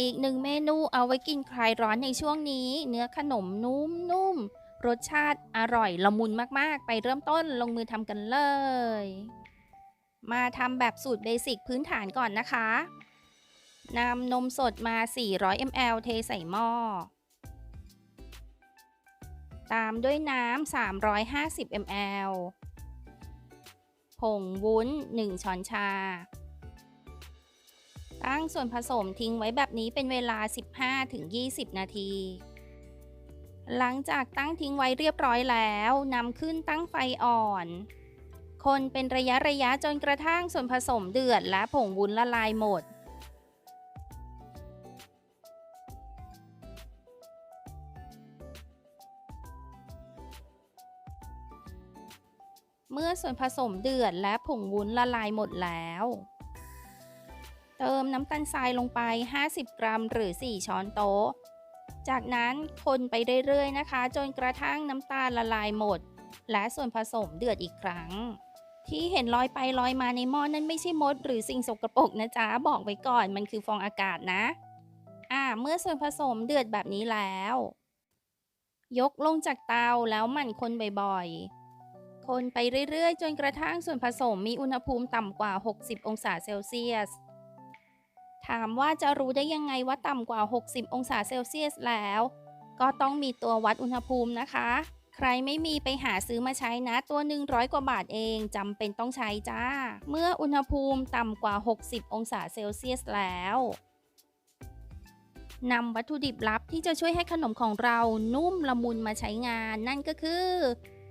อีกหนึ่งเมนูเอาไว้กินคลายร้อนในช่วงนี้ เนื้อขนมนุ่มๆ รสชาติอร่อยละมุนมากๆ ไปเริ่มต้นลงมือทำกันเลย มาทำแบบสูตรเบสิกพื้นฐานก่อนนะคะนำนมสดมา 400 ml เทใส่หม้อ ตามด้วยน้ำ 350 ml ผงวุ้น 1 ช้อนชา ตั้งส่วนผสมทิ้งไว้แบบนี้เป็นเวลา 15-20 นาที หลังจากตั้งทิ้งไว้เรียบร้อยแล้วนำขึ้นตั้งไฟอ่อน คนเป็นระยะระยะจนกระทั่งส่วนผสมเดือดและผงวุ้นละลายหมดเมื่อส่วนผสมเดือดและผงวุ้นละลายหมดแล้ว ติมน้ำตาลทรายลงไป 50 กรัม หรือ 4 ช้อนโต๊ะ จากนั้นคนไปเรื่อยๆนะคะ จนกระทั่งน้ำตาลละลายหมด และส่วนผสมเดือดอีกครั้ง ที่เห็นลอยไปลอยมาในหม้อนนั่นไม่ใช่มด หรือสิ่งสกรปรกนะจ๊ะ บอกไว้ก่อนมันคือฟองอากาศนะ อ่า เมื่อส่วนผสมเดือดแบบนี้แล้ว ยกลงจากเตาแล้วหมั่นคนบ่อยๆคนไปเรื่อยๆ จนกระทั่งส่วนผสมมีอุณหภูมิต่ำกว่า 60 องศาเซลเซียส ถามว่าจะรู้ได้ยังไงว่าต่ำกว่า 60 องศาเซลเซียสแล้ว ก็ต้องมีตัววัดอุณหภูมินะคะ ใครไม่มีไปหาซื้อมาใช้นะตัวหนึ่งร้อยกว่าบาทเองจำเป็นต้องใช้จ้า เมื่ออุณหภูมิต่ำกว่า 60 องศาเซลเซียสแล้วนำวัตถุดิบลับที่จะช่วยให้ขนมของเรานุ่มละมุนมาใช้งาน นั่นก็คือ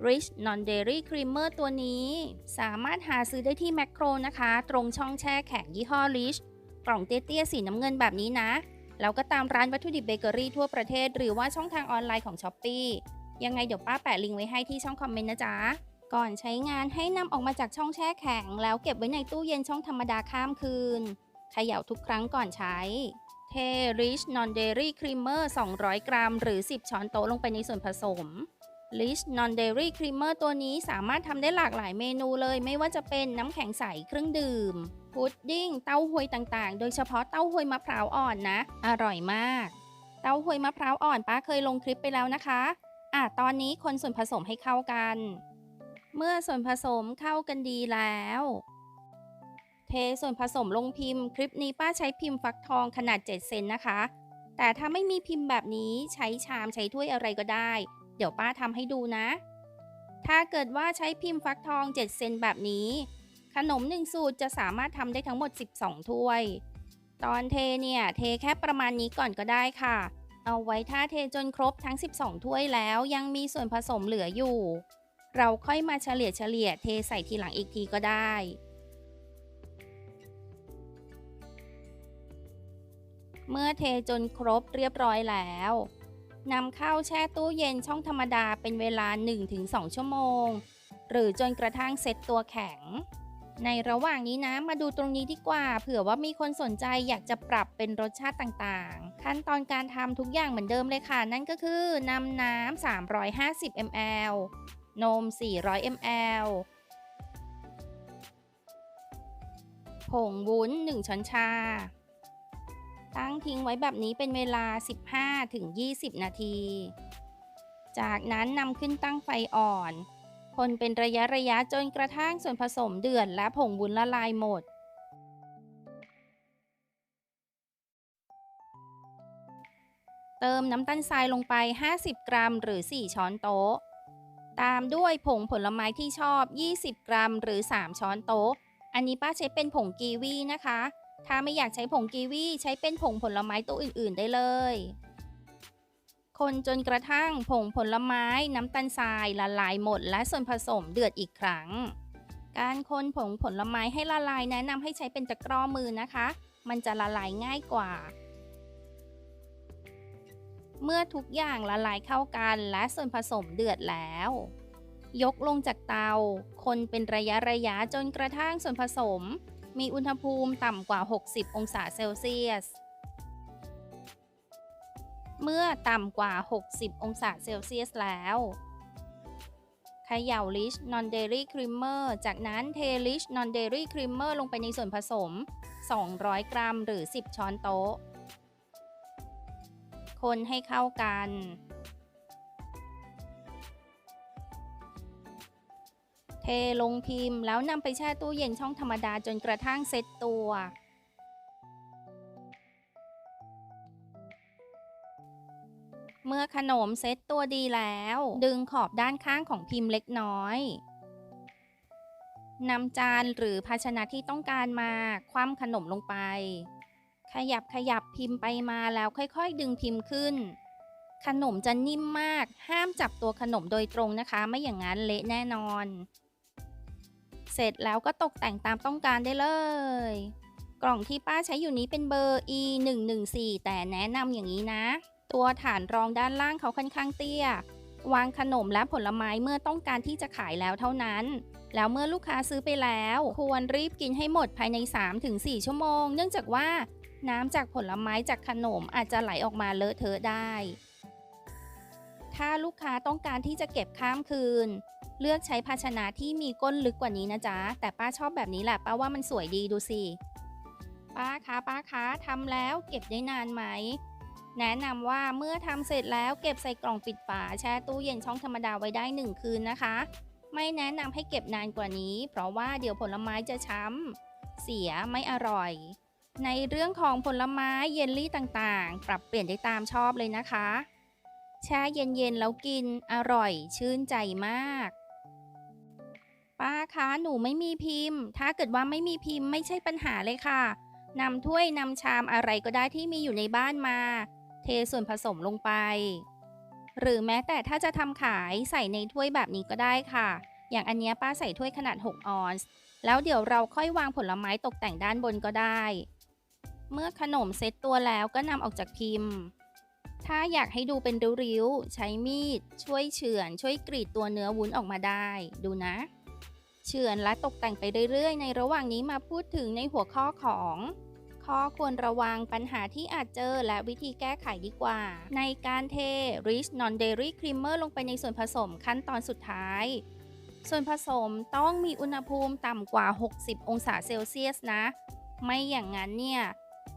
Rich Non Dairy Creamer ตัวนี้ สามารถหาซื้อได้ที่แมคโครนะคะ ตรงช่องแช่แข็งยี่ห้อ Rich กล่องเตี้ยๆสีน้ำเงินแบบนี้นะ แล้วก็ตามร้านวัตถุดิบเบเกอรี่ทั่วประเทศ หรือว่าช่องทางออนไลน์ของ s h อ p e e ยังไงเดี๋ยวป้าแปะลิงก์ไว้ให้ที่ช่องคอมเมนต์นะจ๊ะ ก่อนใช้งานให้นำออกมาจากช่องแช่แข็ง แล้วเก็บไว้ในตู้เย็นช่องธรรมดาข้ามคืนเขย่าทุกครั้งก่อนใช้เท Rich Non Dairy Creamer 200 กรัม หรือ 10 ช้อนโต๊ะลงไปในส่วนผสม Rich Non Dairy Creamer ตัวนี้สามารถทำได้หลากหลายเมนูเลย ไม่ว่าจะเป็นน้ำแข็งใสเครื่องดื่ม พุดดิ้ง เต้าหวยต่างๆ โดยเฉพาะเต้าหวยมะพร้าวอ่อนนะ อร่อยมาก เต้าหวยมะพร้าวอ่อนป้าเคยลงคลิปไปแล้วนะคะ อะตอนนี้คนส่วนผสมให้เข้ากัน เมื่อส่วนผสมเข้ากันดีแล้ว เทส่วนผสมลงพิมพ์ คลิปนี้ป้าใช้พิมพ์ฟักทองขนาด 7 เซนนะคะ แต่ถ้าไม่มีพิมพ์แบบนี้ใช้ชามใช้ถ้วยอะไรก็ได้ เดี๋ยวป้าทำให้ดูนะ ถ้าเกิดว่าใช้พิมพ์ฟักทอง 7 เซนแบบนี้ ขนมหนึ่งสูตรจะสามารถทำได้ทั้งหมด 12 ถ้วย ตอนเทเนี่ย เทแค่ประมาณนี้ก่อนก็ได้ค่ะ เอาไว้ถ้าเทจนครบทั้ง 12 ถ้วยแล้วยังมีส่วนผสมเหลืออยู่ เราค่อยมาเฉลี่ยเฉลี่ยเทใส่ทีหลังอีกทีก็ได้ เมื่อเทจนครบเรียบร้อยแล้วนำเข้าแช่ตู้เย็นช่องธรรมดาเป็นเวลา 1-2 ชั่วโมง หรือจนกระทั่งเซ็ตตัวแข็ง ในระหว่างนี้นะมาดูตรงนี้ดีกว่า เผื่อว่ามีคนสนใจอยากจะปรับเป็นรสชาติต่างๆ ขั้นตอนการทำทุกอย่างเหมือนเดิมเลยค่ะ นั่นก็คือนำน้ำ350 ml นม 400 ml ผงวุ้น 1 ช้อนชา ตั้งทิ้งไว้แบบนี้เป็นเวลา 15-20 นาที จากนั้นนำขึ้นตั้งไฟอ่อน คนเป็นระยะระยะจนกระทั่งส่วนผสมเดือดและผงวุ้นละลายหมด เติมน้ำตาลทรายลงไป 50 กรัม หรือ 4 ช้อนโต๊ะ ตามด้วยผงผลไม้ที่ชอบ 20 กรัม หรือ 3 ช้อนโต๊ะ อันนี้ป้าใช้เป็นผงกีวีนะคะ ถ้าไม่อยากใช้ผงกีวีใช้เป็นผงผลไม้ตัวอื่น ๆ ได้เลย คนจนกระทั่งผงผลไม้น้ำตาลทรายละลายหมด และส่วนผสมเดือดอีกครั้ง การคนผงผลไม้ให้ละลายแนะนำให้ใช้เป็นตะกร้อมือนะคะ มันจะละลายง่ายกว่า เมื่อทุกอย่างละลายเข้ากันและส่วนผสมเดือดแล้ว ยกลงจากเตา คนเป็นระยะระยะจนกระทั่งส่วนผสม มีอุณหภูมิต่ำกว่า 60 องศาเซลเซียส เมื่อต่ำกว่า 60 องศาเซลเซียสแล้วเขย่า Rich Non Dairy Creamer จากนั้นเท Rich Non Dairy Creamer ลงไปในส่วนผสม 200 กรัมหรือ 10 ช้อนโต๊ะ คนให้เข้ากัน เทลงพิมพ์แล้วนำไปแช่ตู้เย็นช่องธรรมดาจนกระทั่งเซ็ตตัว มื่อขนมเซ็ตตัวดีแล้ว ดึงขอบด้านข้างของพิมพ์เล็กน้อยนำจานหรือภาชนะที่ต้องการมาคว่ำขนมลงไป ขยับขยับพิมพ์ไปมาแล้วค่อยๆ ดึงพิมพ์ขึ้น ขนมจะนิ่มมาก ห้ามจับตัวขนมโดยตรงนะคะ ไม่อย่างนั้นเละแน่นอน เสร็จแล้วก็ตกแต่งตามต้องการได้เลย กล่องที่ป้าใช้อยู่นี้เป็นเบอร์ E 1 1 4แต่แนะนำอย่างนี้นะ ตัวฐานรองด้านล่างเขาค่อนข้างเตี้ย วางขนมและผลไม้เมื่อต้องการที่จะขายแล้วเท่านั้น แล้วเมื่อลูกค้าซื้อไปแล้ว ควรรีบกินให้หมดภายใน 3-4 ชั่วโมง เนื่องจากว่า น้ำจากผลไม้จากขนมอาจจะไหลออกมาเลอะเทอะได้ ถ้าลูกค้าต้องการที่จะเก็บข้ามคืน เลือกใช้ภาชนะที่มีก้นลึกกว่านี้นะจ๊ะ แต่ป้าชอบแบบนี้แหละป้าว่ามันสวยดีดูสิป้าคะป้าคะทำแล้วเก็บได้นานไหม แนะนำว่าเมื่อทำเสร็จแล้วเก็บใส่กล่องปิดฝาแช่ตู้เย็นช่องธรรมดาไว้ได้ 1 คืนนะคะ ไม่แนะนำให้เก็บนานกว่านี้ เพราะว่าเดี๋ยวผลไม้จะช้ำเสียไม่อร่อย ในเรื่องของผลไม้เยลลี่ต่างๆ ปรับเปลี่ยนได้ตามชอบเลยนะคะ แช่เย็นๆแล้วกินอร่อย ชื่นใจมาก ป้าคะหนูไม่มีพิมพ์ ถ้าเกิดว่าไม่มีพิมพ์ไม่ใช่ปัญหาเลยค่ะนำถ้วยนำชามอะไรก็ได้ที่มีอยู่ในบ้านมา เทส่วนผสมลงไป หรือแม้แต่ถ้าจะทำขายใส่ในถ้วยแบบนี้ก็ได้ค่ะ อย่างอันนี้ป้าใส่ถ้วยขนาด 6 ออนซ์แล้วเดี๋ยวเราค่อยวางผลไม้ตกแต่งด้านบนก็ได้ เมื่อขนมเซ็ตตัวแล้วก็นำออกจากพิมพ์ ถ้าอยากให้ดูเป็นริ้วๆใช้มีด ช่วยเฉือน ช่วยกรีดตัวเนื้อวุ้นออกมาได้ ดูนะ เฉือนและตกแต่งไปเรื่อยๆ ในระหว่างนี้มาพูดถึงในหัวข้อของ ข้อควรระวังปัญหาที่อาจเจอและวิธีแก้ไขดีกว่า ในการเท Rich Non Dairy Creamer ลงไปในส่วนผสมขั้นตอนสุดท้าย ส่วนผสมต้องมีอุณหภูมิต่ำกว่า 60 องศาเซลเซียสนะ ไม่อย่างนั้นเนี่ย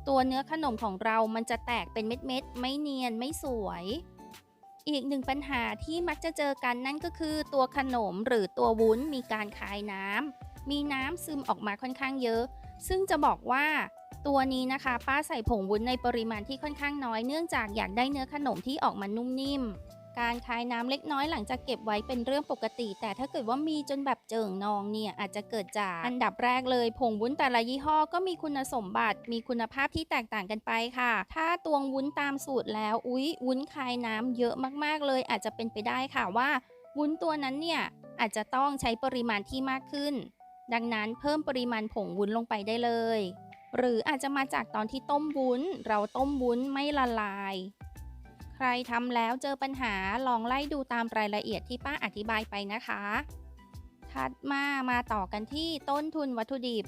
ตัวเนื้อขนมของเรามันจะแตกเป็นเม็ดๆ ไม่เนียนไม่สวย อีกหนึ่งปัญหาที่มักจะเจอกันนั่นก็คือ ตัวขนมหรือตัววุ้นมีการคายน้ำมีน้ำซึมออกมาค่อนข้างเยอะ ซึ่งจะบอกว่า ตัวนี้นะคะ ป้าใส่ผงวุ้นในปริมาณที่ค่อนข้างน้อยเนื่องจากอยากได้เนื้อขนมที่ออกมานุ่มนิ่ม การคายน้ำเล็กน้อยหลังจากเก็บไว้เป็นเรื่องปกติ แต่ถ้าเกิดว่ามีจนแบบเจิ่งนองเนี่ยอาจจะเกิดจากอันดับแรกเลยผงวุ้นแต่ละยี่ห้อก็มีคุณสมบัติ มีคุณภาพที่แตกต่างกันไปค่ะ ถ้าตวงวุ้นตามสูตรแล้วอุ๊ยวุ้นคายน้ำเยอะมากๆเลย อาจจะเป็นไปได้ค่ะว่า วุ้นตัวนั้นเนี่ยอาจจะต้องใช้ปริมาณที่มากขึ้น ดังนั้นเพิ่มปริมาณผงวุ้นลงไปได้เลย หรืออาจจะมาจากตอนที่ต้มวุ้น เราต้มวุ้นไม่ละลาย ใครทำแล้วเจอปัญหาลองไล่ดูตามรายละเอียดที่ป้าอธิบายไปนะคะ ถัดมามาต่อกันที่ต้นทุนวัตถุดิบ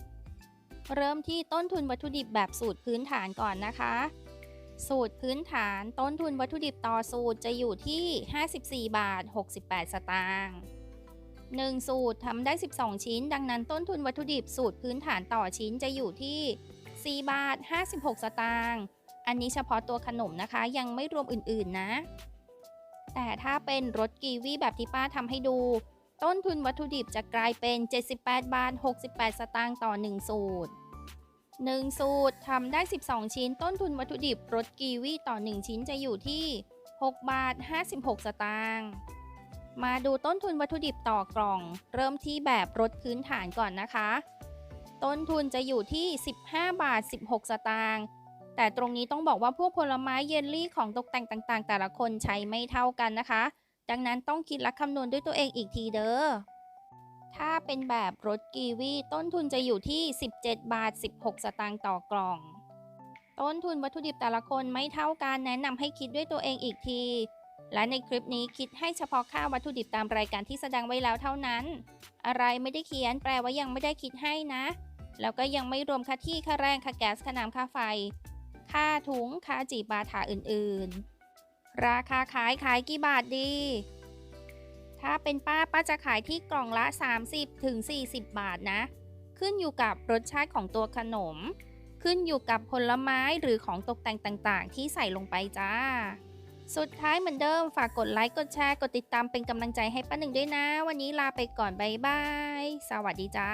เริ่มที่ต้นทุนวัตถุดิบแบบสูตรพื้นฐานก่อนนะคะ สูตรพื้นฐานต้นทุนวัตถุดิบต่อสูตรจะอยู่ที่ 54 บาท 68 สตางค์1 สูตรทำได้ 12 ชิ้น ดังนั้นต้นทุนวัตถุดิบสูตรพื้นฐานต่อชิ้นจะอยู่ที่ 4 บาท 56 สตางค์ อันนี้เฉพาะตัวขนมนะคะ ยังไม่รวมอื่นๆนะ แต่ถ้าเป็นรสกีวีแบบที่ป้าทำให้ดู ต้นทุนวัตถุดิบจะกลายเป็น 78 บาท 68 สตางค์ต่อ 1 สูตร 1 สูตรทำได้ 12 ชิ้น ต้นทุนวัตถุดิบรสกีวีต่อ 1 ชิ้นจะอยู่ที่ 6 บาท 56 สตางค์มาดูต้นทุนวัตถุดิบต่อกล่อง เริ่มที่แบบรสพื้นฐานก่อนนะคะ ต้นทุนจะอยู่ที่ 15 บาท 16 สตางค์แต่ตรงนี้ต้องบอกว่าพวกผลไม้เยลลี่ของตกแต่งต่างๆ แต่ละคนใช้ไม่เท่ากันนะคะ ดังนั้นต้องคิดและคำนวณด้วยตัวเองอีกทีเด้อ ถ้าเป็นแบบรสกีวีต้นทุนจะอยู่ที่ 17 บาท 16 สตางค์ต่อกล่อง ต้นทุนวัตถุดิบแต่ละคนไม่เท่ากันแนะนำให้คิดด้วยตัวเองอีกที และในคลิปนี้คิดให้เฉพาะค่าวัตถุดิบตามรายการที่แสดงไว้แล้วเท่านั้น อะไรไม่ได้เขียนแปลว่ายังไม่ได้คิดให้นะ แล้วก็ยังไม่รวมค่าที่ค่าแรงค่าแก๊สค่าน้ำค่าไฟ ค่าถุงค่าจีบาถาอื่นๆ ราคาขายขายกี่บาทดี ถ้าเป็นป้าป้าจะขายที่กล่องละ30ถึง40 บาทนะ ขึ้นอยู่กับรสชาติของตัวขนม ขึ้นอยู่กับผลไม้หรือของตกแต่งต่างๆ ที่ใส่ลงไปจ้าสุดท้ายเหมือนเดิมฝากกดไลค์ กดแชร์ กดติดตามเป็นกำลังใจให้ป้าหนึ่งด้วยนะ วันนี้ลาไปก่อน บ๊ายบาย สวัสดีจ้า